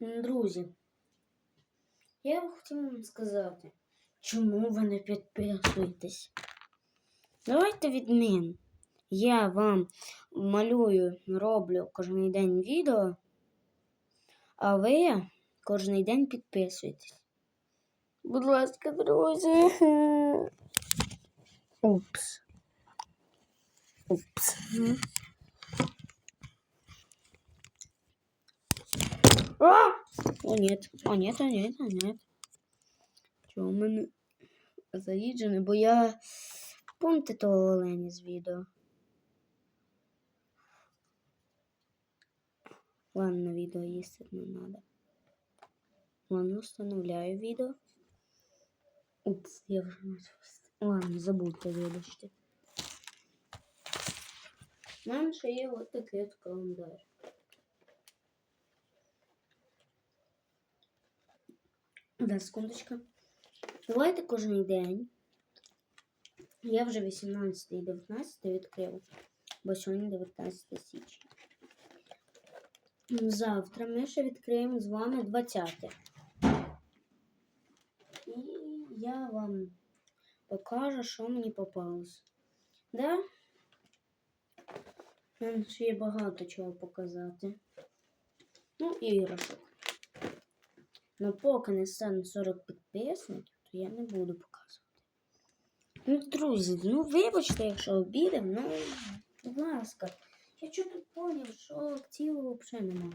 Друзі, я б хотів вам сказати, чому ви не підписуєтесь. Давайте відмін. Я вам малюю, роблю кожен день відео, а ви кожен день підписуєтесь. Будь ласка, друзі. Упс. Упс. А! О, нет. О, нет, о, нет, о, нет. Чого в мене заїджене? Бо я... Помните того оленя з відео? Ладно, відео їсти не надо. Ладно, встановляю відео. Упс, я вже начав. Ладно, забудьте, вибачте. У мене ще є от такий от календар. Да, секундочка. Давайте кожен день. Я вже 18 і 19 відкрив, бо сьогодні 19 січня. Завтра ми ще відкриємо з вами 20. І я вам покажу, що мені попалось. Да? Нам ще є багато чого показати. Ну, і іграшок. Ну, поки не стане 40 підписників, то я не буду показувати. Ну, друзі, ну вибачте, якщо обідав, ну, будь ласка. Я чого тут поняв, що активу взагалі нема.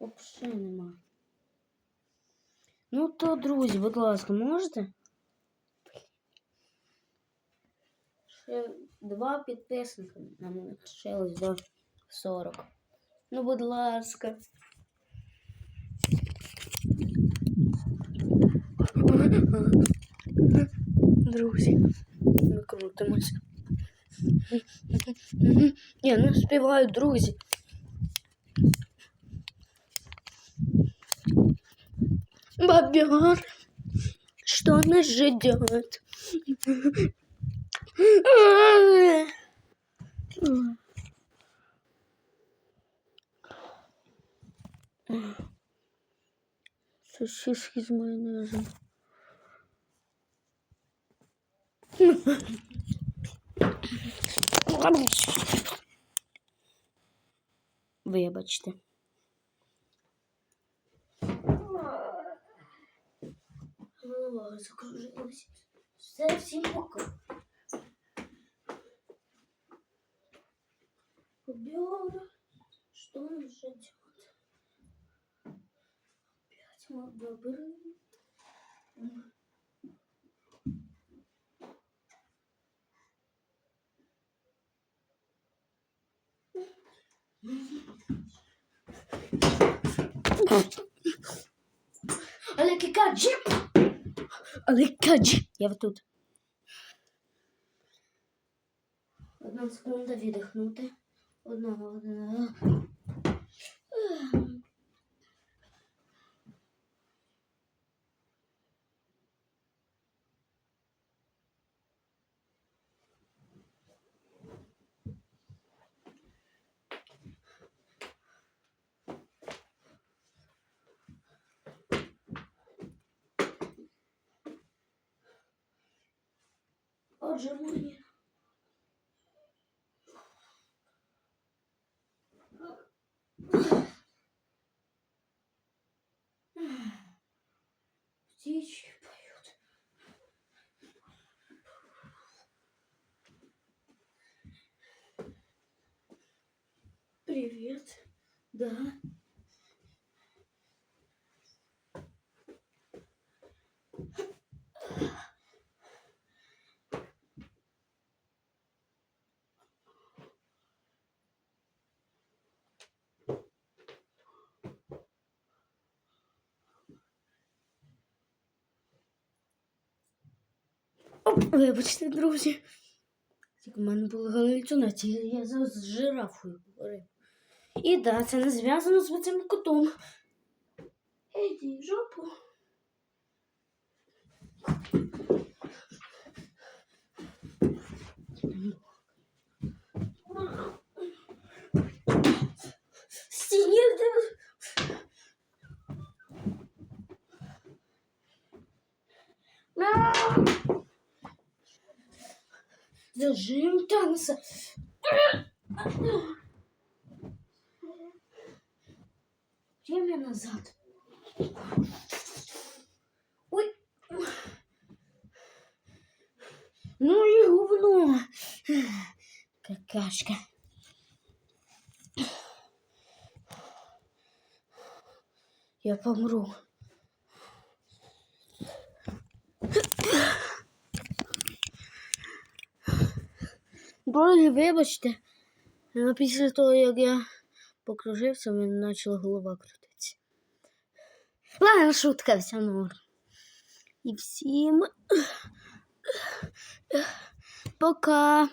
Взагалі нема. Ну то, друзі, будь ласка, можете? Ще два підписника нам лишилось до 40. Ну, будь ласка. Друзі, ми крутимося. Я не співаю, друзі. Бобер, что нас ждет? Сосиски с майонезом. Вибачте. Голова. Все всім пока. Бобер, что он ждет? Опять мы бобры. Але кикаджі! Але кикаджі! Я тут. Одна секунда віддихнути. Одного, одного. тот же уровень. Птички поют. Привет. Да. Оп, вибачте, друзі. Тільки в мене були галюцинації, я зараз з жирафою говорив. І да, це не зв'язано з цим котом. В жопу. Стінів, Зажим Таноса. Время назад. Ой. Ну и говно. Какашка. Я помру. Друзі, вибачте, але після того, як я покружився, в мене почала голова крутитися. Ладно, шутка, вся норм. І всім пока.